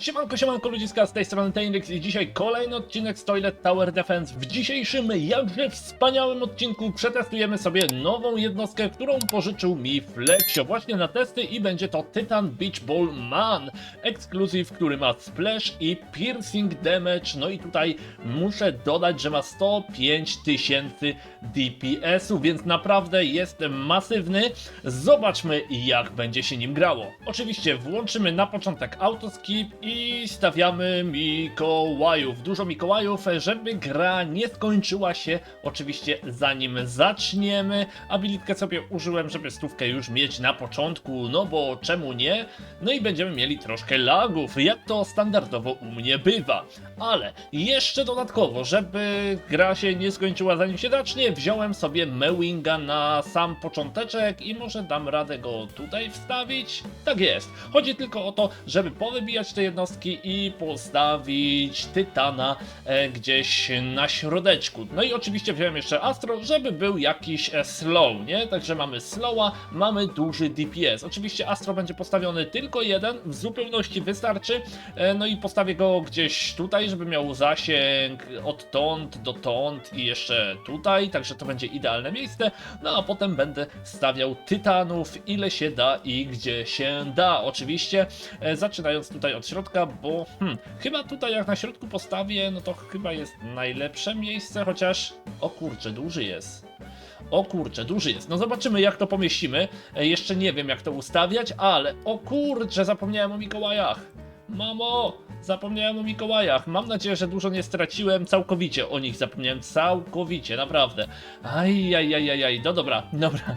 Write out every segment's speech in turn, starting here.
Siemanko, siemanko ludziska, z tej strony Tainrix i dzisiaj kolejny odcinek z Toilet Tower Defense. W dzisiejszym, jakże wspaniałym odcinku przetestujemy sobie nową jednostkę, którą pożyczył mi Flexio właśnie na testy i będzie to Titan Beach Ball Man. Ekskluzyw, który ma splash i piercing damage, no i tutaj muszę dodać, że ma 105 tysięcy DPS-u, więc naprawdę jest masywny. Zobaczmy jak będzie się nim grało. Oczywiście włączymy na początek autoskip i stawiamy Mikołajów. Dużo Mikołajów, żeby gra nie skończyła się oczywiście zanim zaczniemy. Abilitkę sobie użyłem, żeby stówkę już mieć na początku, no bo czemu nie? No i będziemy mieli troszkę lagów, jak to standardowo u mnie bywa. Ale jeszcze dodatkowo, żeby gra się nie skończyła zanim się zacznie, wziąłem sobie Mewinga na sam począteczek i może dam radę go tutaj wstawić? Tak jest. Chodzi tylko o to, żeby powybijać te jednostki i postawić Tytana e, gdzieś na środeczku. No i oczywiście wziąłem jeszcze Astro, żeby był jakiś e, slow, nie? Także mamy slowa, mamy duży DPS. Oczywiście Astro będzie postawiony tylko jeden, w zupełności wystarczy. E, no i postawię go gdzieś tutaj, żeby miał zasięg odtąd dotąd i jeszcze tutaj, także to będzie idealne miejsce. No a potem będę stawiał Tytanów ile się da i gdzie się da. Oczywiście zaczynając tutaj od środka, bo hmm, chyba tutaj jak na środku postawię, no to chyba jest najlepsze miejsce, chociaż o kurczę, duży jest. O kurczę, duży jest. No zobaczymy jak to pomieścimy. E, Jeszcze nie wiem jak to ustawiać, ale o kurczę, zapomniałem o Mikołajach. Mamo, zapomniałem o Mikołajach. Mam nadzieję, że dużo nie straciłem. Całkowicie o nich zapomniałem. Całkowicie, naprawdę. Aj, aj, aj, aj, aj. No dobra, dobra.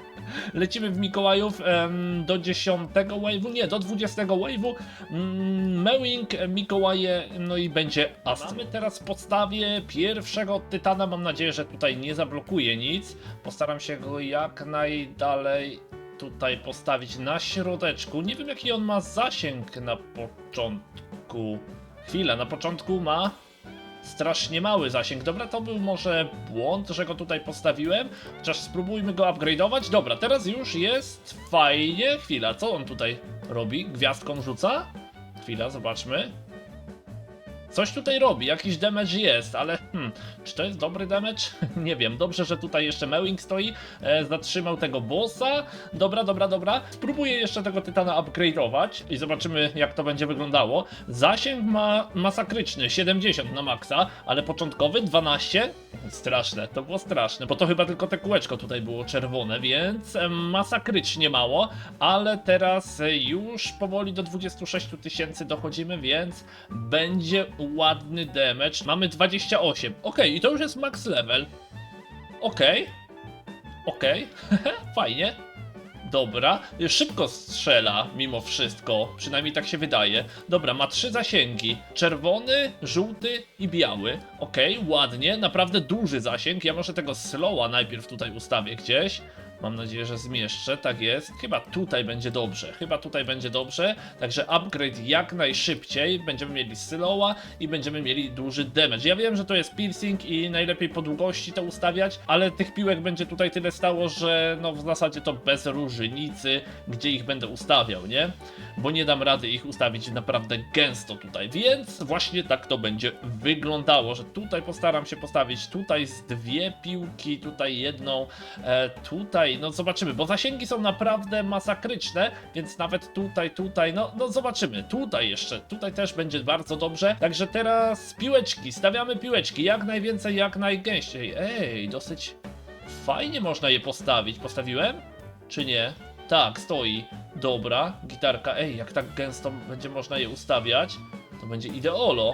Lecimy w Mikołajów em, do 10 wave'u, nie, do 20 wave'u. Mm, Mewing, Mikołaje, no i będzie Ast. My teraz podstawię pierwszego Tytana. Mam nadzieję, że tutaj nie zablokuje nic. Postaram się go jak najdalej tutaj postawić na środeczku. Nie wiem jaki on ma zasięg na początku. Chwila, na początku ma strasznie mały zasięg. Dobra, to był może błąd, że go tutaj postawiłem. Chociaż spróbujmy go upgrade'ować. Dobra, teraz już jest fajnie. Chwila, co on tutaj robi? Gwiazdką rzuca? Chwila, zobaczmy. Coś tutaj robi, jakiś damage jest, ale hmm, czy to jest dobry damage? Nie wiem, dobrze, że tutaj jeszcze Mewing stoi, e, zatrzymał tego bossa. Dobra, dobra, dobra. Spróbuję jeszcze tego Tytana upgrade'ować i zobaczymy jak to będzie wyglądało. Zasięg ma masakryczny, 70 na maksa, ale początkowy 12. Straszne, to było straszne, bo to chyba tylko te kółeczko tutaj było czerwone, więc e, masakrycznie mało, ale teraz e, już powoli do 26 tysięcy dochodzimy, więc będzie ładny damage. Mamy 28. Ok, i to już jest max level. Okej. Okej. Fajnie. Dobra. Szybko strzela mimo wszystko. Przynajmniej tak się wydaje. Dobra, ma trzy zasięgi. Czerwony, żółty i biały. Okej, ładnie. Naprawdę duży zasięg. Ja może tego slowa najpierw tutaj ustawię gdzieś. Mam nadzieję, że zmieszczę, tak jest. Chyba tutaj będzie dobrze, chyba tutaj będzie dobrze. Także upgrade jak najszybciej. Będziemy mieli slowa i będziemy mieli duży damage. Ja wiem, że to jest piercing i najlepiej po długości to ustawiać, ale tych piłek będzie tutaj tyle stało, że no w zasadzie to bez różnicy, gdzie ich będę ustawiał, nie? Bo nie dam rady ich ustawić naprawdę gęsto tutaj, więc właśnie tak to będzie wyglądało, że tutaj postaram się postawić tutaj z dwie piłki, tutaj jedną, e, tutaj, no zobaczymy, bo zasięgi są naprawdę masakryczne, więc nawet tutaj, tutaj, no, no zobaczymy, tutaj jeszcze, tutaj też będzie bardzo dobrze, także teraz piłeczki, stawiamy piłeczki, jak najwięcej, jak najgęściej, ej, dosyć fajnie można je postawić, postawiłem? Czy nie? Tak, stoi. Dobra, gitarka. Ej, jak tak gęsto będzie można je ustawiać, to będzie ideolo.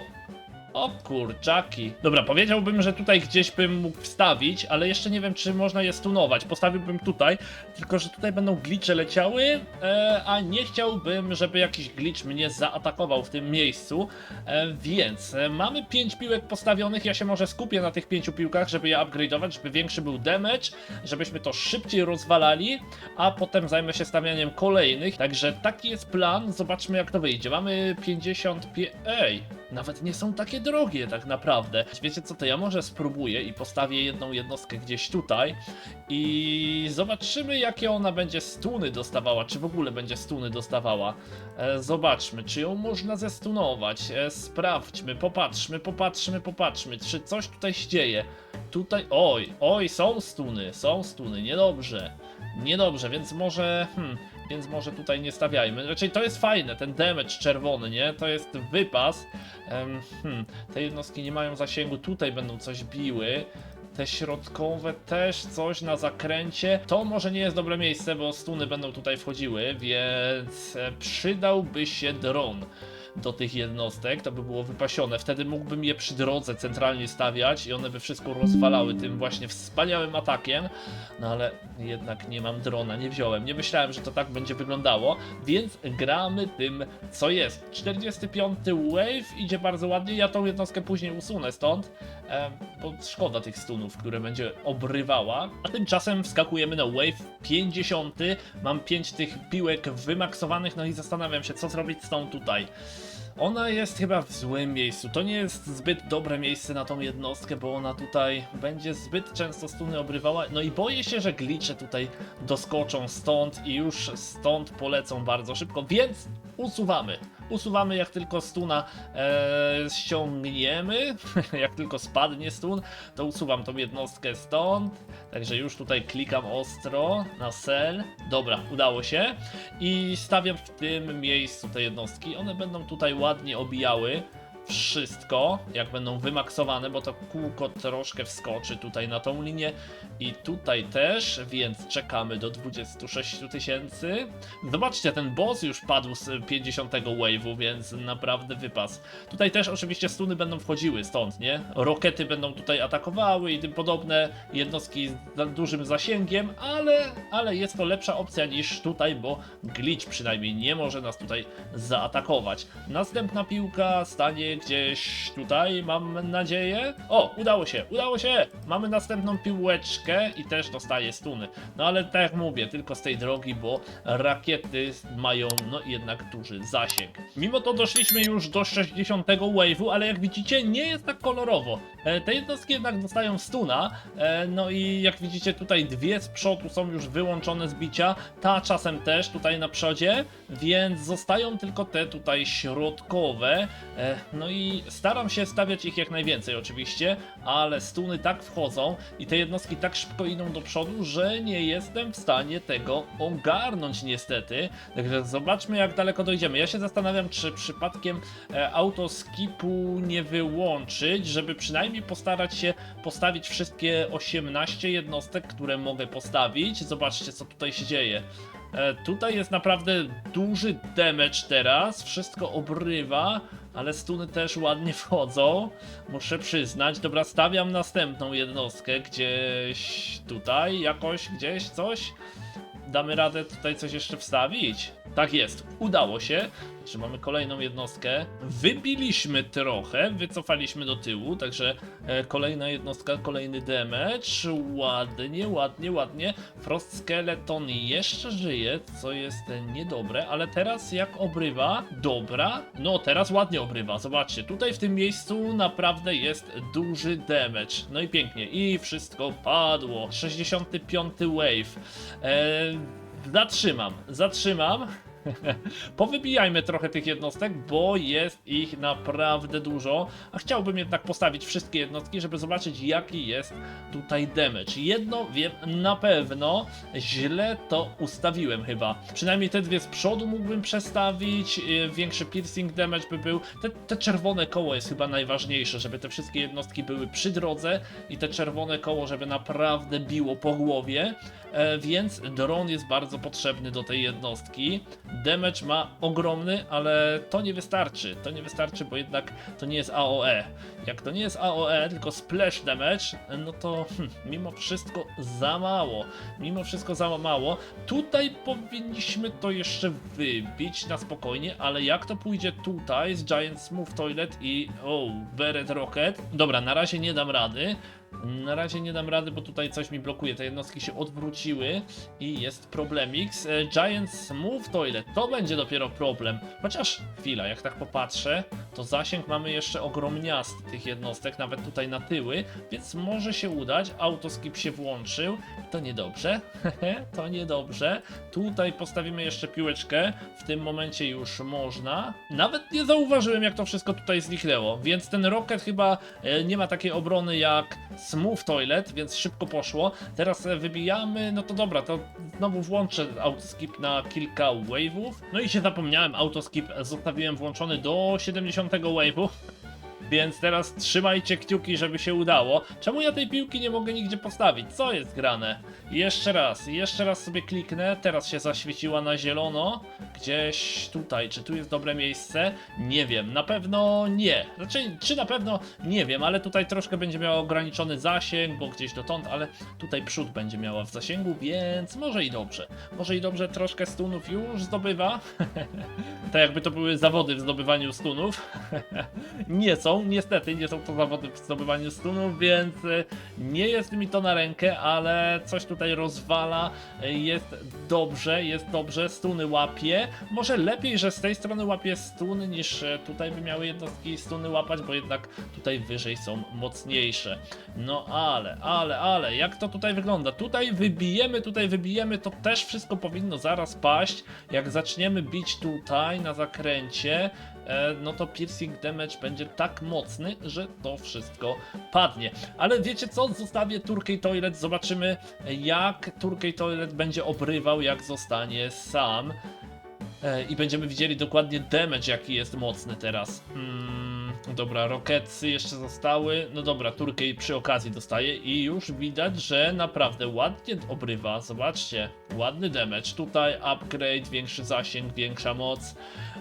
O kurczaki. Dobra, powiedziałbym, że tutaj gdzieś bym mógł wstawić, ale jeszcze nie wiem, czy można je stunować. Postawiłbym tutaj, tylko że tutaj będą glicze leciały, e, a nie chciałbym, żeby jakiś glitch mnie zaatakował w tym miejscu. E, więc e, mamy 5 piłek postawionych. Ja się może skupię na tych 5 piłkach, żeby je upgrade'ować, żeby większy był damage, żebyśmy to szybciej rozwalali, a potem zajmę się stawianiem kolejnych. Także taki jest plan. Zobaczmy, jak to wyjdzie. Mamy 55. Ej! nawet nie są takie drogie tak naprawdę. Wiecie co, to ja może spróbuję i postawię jedną jednostkę gdzieś tutaj i zobaczymy jakie ona będzie stuny dostawała, czy w ogóle będzie stuny dostawała. E, zobaczmy, czy ją można zestunować, e, sprawdźmy, popatrzmy, popatrzmy, popatrzmy, czy coś tutaj się dzieje. Tutaj, oj, oj, są stuny, są stuny, niedobrze, niedobrze, więc może, hmm, więc może tutaj nie stawiajmy. Raczej to jest fajne, ten damage czerwony, nie? To jest wypas. Hmm, te jednostki nie mają zasięgu, tutaj będą coś biły. Te środkowe też coś na zakręcie. To może nie jest dobre miejsce, bo stuny będą tutaj wchodziły, więc e, przydałby się dron do tych jednostek, to by było wypasione. Wtedy mógłbym je przy drodze centralnie stawiać i one by wszystko rozwalały tym właśnie wspaniałym atakiem. No ale jednak nie mam drona, nie wziąłem. Nie myślałem, że to tak będzie wyglądało, więc gramy tym, co jest. 45 wave idzie bardzo ładnie. Ja tą jednostkę później usunę stąd, em, bo szkoda tych stunów, które będzie obrywała. A tymczasem wskakujemy na wave 50. Mam 5 tych piłek wymaksowanych, no i zastanawiam się, co zrobić z tą tutaj. Ona jest chyba w złym miejscu. To nie jest zbyt dobre miejsce na tą jednostkę, bo ona tutaj będzie zbyt często stuny obrywała. No i boję się, że glicze tutaj doskoczą stąd i już stąd polecą bardzo szybko, więc usuwamy. Usuwamy jak tylko stuna e, ściągniemy, jak tylko spadnie stun, to usuwam tą jednostkę stąd. Także już tutaj klikam ostro na cel. Dobra, udało się. I stawiam w tym miejscu te jednostki. One będą tutaj ładnie obijały wszystko, jak będą wymaksowane, bo to kółko troszkę wskoczy tutaj na tą linię i tutaj też, więc czekamy do 26 tysięcy. Zobaczcie, ten boss już padł z 50 wave'u, więc naprawdę wypas. Tutaj też oczywiście stuny będą wchodziły stąd, nie? Rokety będą tutaj atakowały i tym podobne jednostki z dużym zasięgiem, ale, ale jest to lepsza opcja niż tutaj, bo glitch przynajmniej nie może nas tutaj zaatakować. Następna piłka stanie gdzieś tutaj, mam nadzieję. O, udało się, udało się! Mamy następną piłeczkę i też dostaje stuny. No ale tak jak mówię, tylko z tej drogi, bo rakiety mają no jednak duży zasięg. Mimo to doszliśmy już do 60 wave'u, ale jak widzicie nie jest tak kolorowo. E, te jednostki jednak dostają stuna, e, no i jak widzicie tutaj dwie z przodu są już wyłączone z bicia, ta czasem też tutaj na przodzie, więc zostają tylko te tutaj środkowe, e, no i staram się stawiać ich jak najwięcej oczywiście, ale stuny tak wchodzą i te jednostki tak szybko idą do przodu, że nie jestem w stanie tego ogarnąć niestety, także zobaczmy jak daleko dojdziemy. Ja się zastanawiam, czy przypadkiem e, autoskipu nie wyłączyć, żeby przynajmniej postarać się postawić wszystkie 18 jednostek, które mogę postawić. Zobaczcie, co tutaj się dzieje. E, tutaj jest naprawdę duży damage teraz, wszystko obrywa, ale stuny też ładnie wchodzą, muszę przyznać. Dobra, stawiam następną jednostkę gdzieś tutaj, jakoś gdzieś coś. Damy radę tutaj coś jeszcze wstawić? Tak jest, udało się. Także mamy kolejną jednostkę. Wybiliśmy trochę, wycofaliśmy do tyłu, także e, kolejna jednostka, kolejny damage. Ładnie, ładnie, ładnie. Frost Skeleton jeszcze żyje, co jest niedobre, ale teraz jak obrywa, dobra. No teraz ładnie obrywa, zobaczcie, tutaj w tym miejscu naprawdę jest duży damage. No i pięknie, i wszystko padło. 65 wave. E, zatrzymam, zatrzymam. Powybijajmy trochę tych jednostek, bo jest ich naprawdę dużo, a chciałbym jednak postawić wszystkie jednostki, żeby zobaczyć jaki jest tutaj damage. Jedno wiem na pewno, źle to ustawiłem chyba. Przynajmniej te dwie z przodu mógłbym przestawić, yy, większy piercing damage by był. Te, te czerwone koło jest chyba najważniejsze, żeby te wszystkie jednostki były przy drodze i te czerwone koło, żeby naprawdę biło po głowie. E, więc dron jest bardzo potrzebny do tej jednostki. Damage ma ogromny, ale to nie wystarczy. To nie wystarczy, bo jednak to nie jest AOE. Jak to nie jest AOE, tylko splash damage, no to hm, mimo wszystko za mało. Mimo wszystko za mało. Tutaj powinniśmy to jeszcze wybić na spokojnie, ale jak to pójdzie tutaj z Giant Smooth Toilet i oh, Beret Rocket? Dobra, na razie nie dam rady. Na razie nie dam rady, bo tutaj coś mi blokuje. Te jednostki się odwróciły i jest problemix. E, Giant Smooth Toilet, to będzie dopiero problem. Chociaż chwila, jak tak popatrzę, to zasięg mamy jeszcze ogromniasty tych jednostek, nawet tutaj na tyły, więc może się udać. Autoskip się włączył. To niedobrze. to niedobrze. Tutaj postawimy jeszcze piłeczkę. W tym momencie już można. Nawet nie zauważyłem, jak to wszystko tutaj zniknęło. Więc ten Rocket chyba e, nie ma takiej obrony jak Smooth Toilet, więc szybko poszło. Teraz e, wybijamy. No to dobra, to znowu włączę autoskip na kilka wave'ów. No i się zapomniałem, autoskip zostawiłem włączony do 70 wave'u. Więc teraz trzymajcie kciuki, żeby się udało. Czemu ja tej piłki nie mogę nigdzie postawić? Co jest grane? Jeszcze raz, jeszcze raz sobie kliknę. Teraz się zaświeciła na zielono. Gdzieś tutaj. Czy tu jest dobre miejsce? Nie wiem. Na pewno nie. Znaczy, czy na pewno nie wiem, ale tutaj troszkę będzie miała ograniczony zasięg, bo gdzieś dotąd, ale tutaj przód będzie miała w zasięgu, więc może i dobrze. Może i dobrze, troszkę stunów już zdobywa. tak jakby to były zawody w zdobywaniu stunów. nie są, niestety, nie są to zawody w zdobywaniu stunów, więc e, nie jest mi to na rękę, ale coś tutaj rozwala. Jest dobrze, jest dobrze, stuny łapie. Może lepiej, że z tej strony łapie stuny, niż e, tutaj by miały jednostki stuny łapać, bo jednak tutaj wyżej są mocniejsze. No ale, ale, ale, jak to tutaj wygląda? Tutaj wybijemy, tutaj wybijemy, to też wszystko powinno zaraz paść. Jak zaczniemy bić tutaj na zakręcie, no to piercing damage będzie tak mocny, że to wszystko padnie. Ale wiecie co? Zostawię Turkey Toilet, zobaczymy jak Turkey Toilet będzie obrywał, jak zostanie sam. E, I będziemy widzieli dokładnie damage, jaki jest mocny teraz. Mm, dobra, Rocketsy jeszcze zostały. No dobra, Turkey przy okazji dostaje i już widać, że naprawdę ładnie obrywa. Zobaczcie, ładny damage. Tutaj upgrade, większy zasięg, większa moc.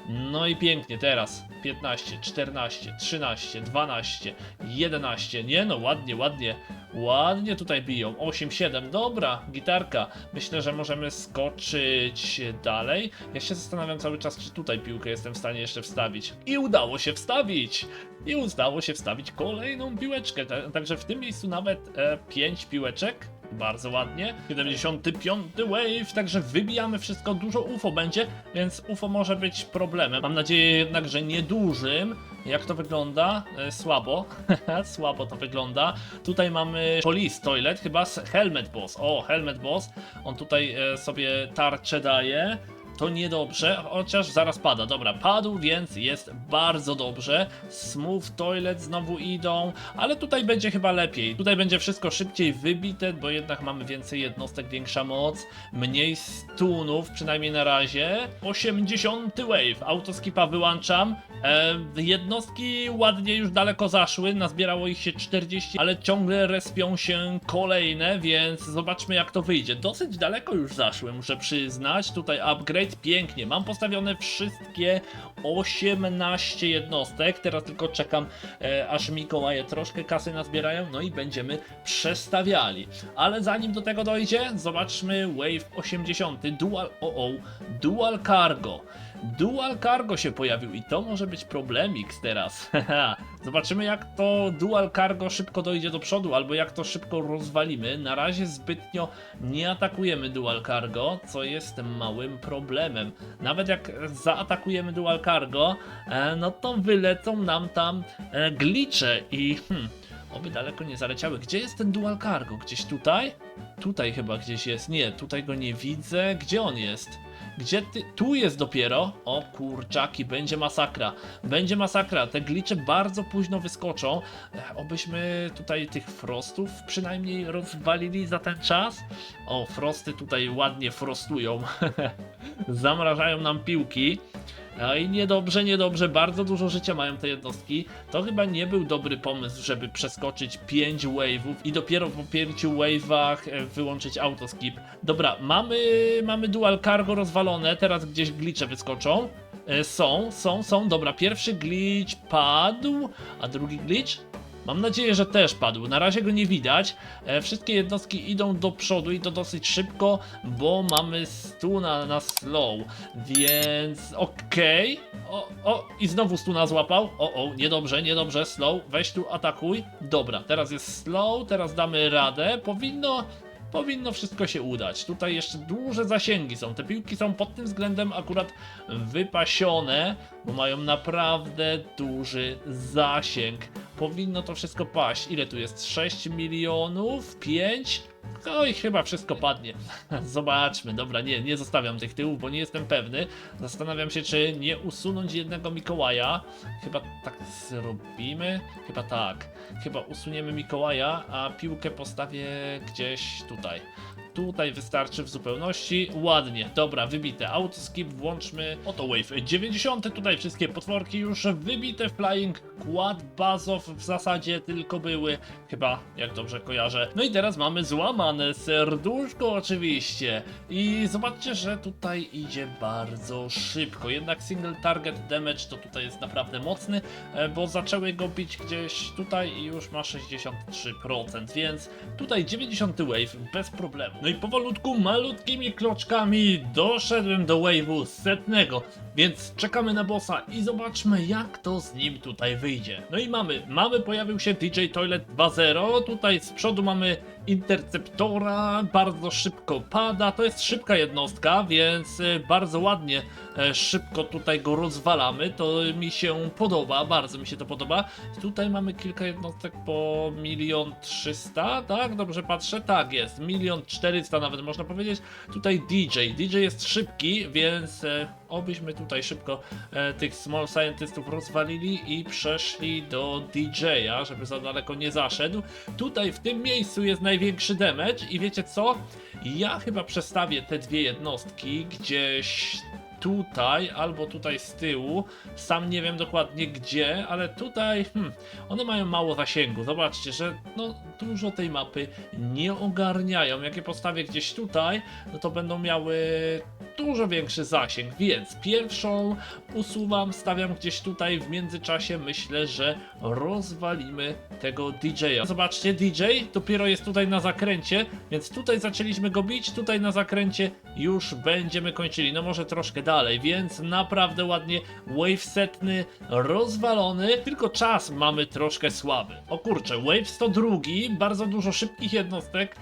No i pięknie, teraz 15, 14, 13, 12, 11. Nie no, ładnie, ładnie. Ładnie tutaj biją. 8, 7. Dobra, gitarka. Myślę, że możemy skoczyć dalej. Ja się zastanawiam cały czas, czy tutaj piłkę jestem w stanie jeszcze wstawić. I udało się wstawić! I udało się wstawić kolejną piłeczkę. Ta- Także w tym miejscu nawet e, 5 piłeczek. Bardzo ładnie. 75 wave, także wybijamy wszystko. Dużo UFO będzie, więc UFO może być problemem. Mam nadzieję jednak, że niedużym. Jak to wygląda? E, słabo. słabo to wygląda. Tutaj mamy Police Toilet, chyba Helmet Boss. O, Helmet Boss. On tutaj e, sobie tarczę daje. To niedobrze, chociaż zaraz pada. Dobra, padł, więc jest bardzo dobrze. Smooth Toilet znowu idą, ale tutaj będzie chyba lepiej. Tutaj będzie wszystko szybciej wybite, bo jednak mamy więcej jednostek, większa moc, mniej stunów, przynajmniej na razie. 80 wave, autoskipa wyłączam. E, jednostki ładnie już daleko zaszły, nazbierało ich się 40, ale ciągle respią się kolejne, więc zobaczmy jak to wyjdzie. Dosyć daleko już zaszły, muszę przyznać. Tutaj upgrade pięknie. Mam postawione wszystkie 18 jednostek. Teraz tylko czekam, e, aż Mikołaje troszkę kasy nazbierają, no i będziemy przestawiali. Ale zanim do tego dojdzie, zobaczmy Wave 80. Dual, o, o, Dual Cargo. Dual Cargo się pojawił i to może być problemix teraz. Zobaczymy jak to Dual Cargo szybko dojdzie do przodu, albo jak to szybko rozwalimy. Na razie zbytnio nie atakujemy Dual Cargo, co jest małym problemem. Nawet jak zaatakujemy Dual Cargo, e, no to wylecą nam tam e, glicze i hmm, oby daleko nie zaleciały. Gdzie jest ten Dual Cargo? Gdzieś tutaj? Tutaj chyba gdzieś jest. Nie, tutaj go nie widzę. Gdzie on jest? Gdzie ty? Tu jest dopiero. O kurczaki, będzie masakra. Będzie masakra. Te glicze bardzo późno wyskoczą. Ech, Obyśmy tutaj tych frostów przynajmniej rozwalili za ten czas. O, frosty tutaj ładnie frostują. Zamrażają nam piłki. No i niedobrze, niedobrze, bardzo dużo życia mają te jednostki. To chyba nie był dobry pomysł, żeby przeskoczyć 5 wave'ów i dopiero po 5 wave'ach e, wyłączyć autoskip. Dobra, mamy, mamy dual cargo rozwalone, teraz gdzieś glicze wyskoczą. E, Są, są, są, dobra, pierwszy glitch padł, a drugi glitch? Mam nadzieję, że też padł. Na razie go nie widać. E, wszystkie jednostki idą do przodu i to dosyć szybko, bo mamy stuna na slow. Więc okej. O, o, i znowu stuna złapał. O, o, niedobrze, niedobrze. Slow, weź tu atakuj. Dobra, teraz jest slow, teraz damy radę. Powinno. Powinno wszystko się udać. Tutaj jeszcze duże zasięgi są. Te piłki są pod tym względem akurat wypasione, bo mają naprawdę duży zasięg. Powinno to wszystko paść. Ile tu jest? 6 milionów? 5? Oj, chyba wszystko padnie. Zobaczmy. Dobra, nie, nie zostawiam tych tyłów, bo nie jestem pewny. Zastanawiam się, czy nie usunąć jednego Mikołaja. Chyba tak zrobimy. Chyba tak. Chyba usuniemy Mikołaja, a piłkę postawię gdzieś tutaj. Tutaj wystarczy w zupełności. Ładnie, dobra, wybite. Autoskip włączmy. Oto Wave 90. Tutaj wszystkie potworki już wybite. Flying Quad Bazow w zasadzie tylko były. Chyba, jak dobrze kojarzę. No i teraz mamy złamane serduszko oczywiście. I zobaczcie, że tutaj idzie bardzo szybko. Jednak single target damage to tutaj jest naprawdę mocny, e, bo zaczęły go bić gdzieś tutaj i już ma 63%, więc tutaj 90 wave bez problemu. No i powolutku, malutkimi kroczkami doszedłem do wave'u setnego, więc czekamy na bossa i zobaczmy jak to z nim tutaj wyjdzie. No i mamy, mamy pojawił się DJ Toilet 2.0, tutaj z przodu mamy interceptora, bardzo szybko pada, to jest szybka jednostka, więc y, bardzo ładnie szybko tutaj go rozwalamy, to mi się podoba, bardzo mi się to podoba. Tutaj mamy kilka jednostek po milion trzysta, tak? Dobrze patrzę? Tak jest, milion czterysta nawet można powiedzieć. Tutaj DJ, DJ jest szybki, więc e, obyśmy tutaj szybko e, tych small scientystów rozwalili i przeszli do DJ-a, żeby za daleko nie zaszedł. Tutaj w tym miejscu jest największy damage i wiecie co? Ja chyba przestawię te dwie jednostki gdzieś tutaj albo tutaj z tyłu. Sam nie wiem dokładnie gdzie, ale tutaj hmm, one mają mało zasięgu. Zobaczcie, że no dużo tej mapy nie ogarniają. Jak je postawię gdzieś tutaj, no to będą miały dużo większy zasięg, więc pierwszą usuwam, stawiam gdzieś tutaj, w międzyczasie myślę, że rozwalimy tego DJ-a. Zobaczcie, DJ dopiero jest tutaj na zakręcie, więc tutaj zaczęliśmy go bić, tutaj na zakręcie już będziemy kończyli, no może troszkę dalej, więc naprawdę ładnie, wave setny, rozwalony, tylko czas mamy troszkę słaby. O kurczę, wave 102, bardzo dużo szybkich jednostek,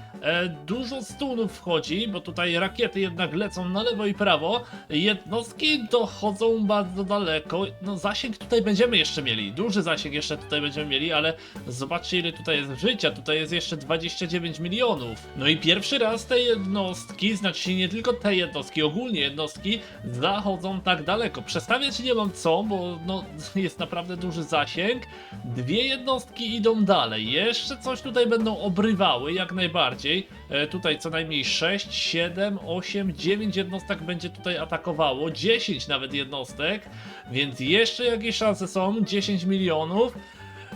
dużo stunów wchodzi, bo tutaj rakiety jednak lecą na lewo i prawo. Jednostki dochodzą bardzo daleko. No zasięg tutaj będziemy jeszcze mieli. Duży zasięg jeszcze tutaj będziemy mieli, ale zobaczcie ile tutaj jest życia. Tutaj jest jeszcze 29 milionów. No i pierwszy raz te jednostki, znaczy nie tylko te jednostki, ogólnie jednostki zachodzą tak daleko. Przestawiać nie mam co, bo no, jest naprawdę duży zasięg. Dwie jednostki idą dalej. Jeszcze coś tutaj będą obrywały, jak najbardziej. E, tutaj co najmniej 6, 7, 8, 9 jednostek będzie tutaj atakowało. 10 nawet jednostek. Więc jeszcze jakieś szanse są. 10 milionów.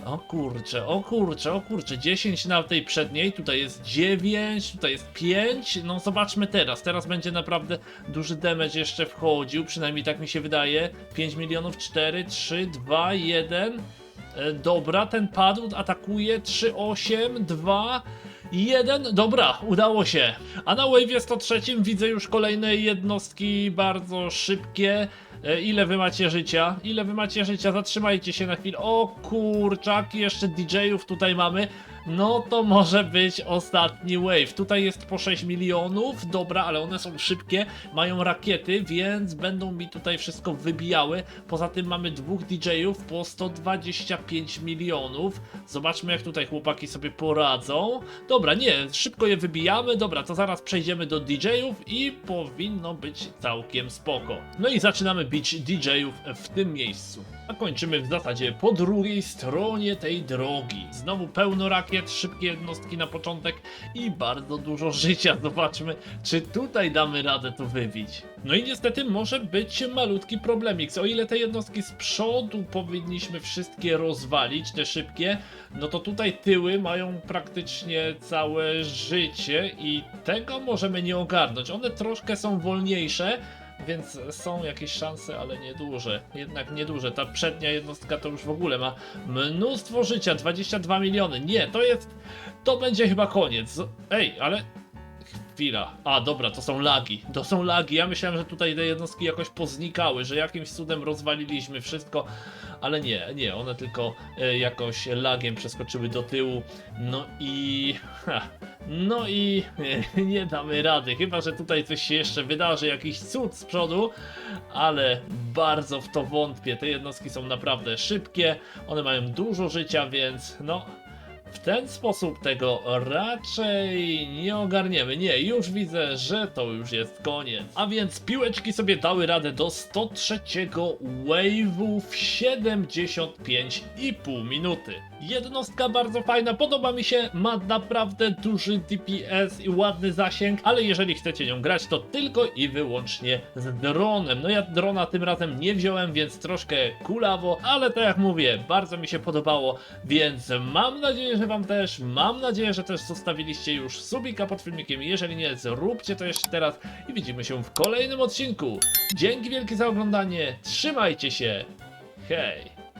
O kurcze, o kurcze, o kurcze, 10 na tej przedniej, tutaj jest 9, tutaj jest 5, no zobaczmy teraz, teraz będzie naprawdę duży damage jeszcze wchodził, przynajmniej tak mi się wydaje, 5 milionów, 4, 3, 2, 1, e, dobra, ten padł, atakuje, 3, 8, 2, Jeden, dobra, udało się. A na Wave 103 widzę już kolejne jednostki bardzo szybkie. E, ile wy macie życia? Ile wy macie życia? Zatrzymajcie się na chwilę. O kurczaki, jeszcze DJ-ów tutaj mamy. No to może być ostatni wave. Tutaj jest po 6 milionów, dobra, ale one są szybkie, mają rakiety, więc będą mi tutaj wszystko wybijały. Poza tym mamy dwóch DJ-ów po 125 milionów. Zobaczmy jak tutaj chłopaki sobie poradzą. Dobra, nie, szybko je wybijamy, dobra, to zaraz przejdziemy do DJ-ów i powinno być całkiem spoko. No i zaczynamy bić DJ-ów w tym miejscu. A kończymy w zasadzie po drugiej stronie tej drogi. Znowu pełno rakiet, szybkie jednostki na początek i bardzo dużo życia. Zobaczmy, czy tutaj damy radę to wybić. No i niestety może być malutki problemik. O ile te jednostki z przodu powinniśmy wszystkie rozwalić, te szybkie, no to tutaj tyły mają praktycznie całe życie i tego możemy nie ogarnąć. One troszkę są wolniejsze, więc są jakieś szanse, ale nieduże. Jednak nieduże. Ta przednia jednostka to już w ogóle ma mnóstwo życia, 22 miliony. Nie, to jest, to będzie chyba koniec. Ej, ale A, dobra, to są lagi. To są lagi. Ja myślałem, że tutaj te jednostki jakoś poznikały, że jakimś cudem rozwaliliśmy wszystko, ale nie, nie, one tylko e, jakoś lagiem przeskoczyły do tyłu. No i. Ha, no i e, nie damy rady. Chyba, że tutaj coś się jeszcze wydarzy, jakiś cud z przodu, ale bardzo w to wątpię. Te jednostki są naprawdę szybkie, one mają dużo życia, więc no. W ten sposób tego raczej nie ogarniemy. Nie, już widzę, że to już jest koniec. A więc piłeczki sobie dały radę do 103 wave'u w 75,5 minuty. Jednostka bardzo fajna, podoba mi się, ma naprawdę duży DPS i ładny zasięg, ale jeżeli chcecie nią grać, to tylko i wyłącznie z dronem. No ja drona tym razem nie wziąłem, więc troszkę kulawo, ale tak jak mówię, bardzo mi się podobało, więc mam nadzieję, że wam też, mam nadzieję, że też zostawiliście już subika pod filmikiem, jeżeli nie, zróbcie to jeszcze teraz i widzimy się w kolejnym odcinku. Dzięki wielkie za oglądanie, trzymajcie się, hej!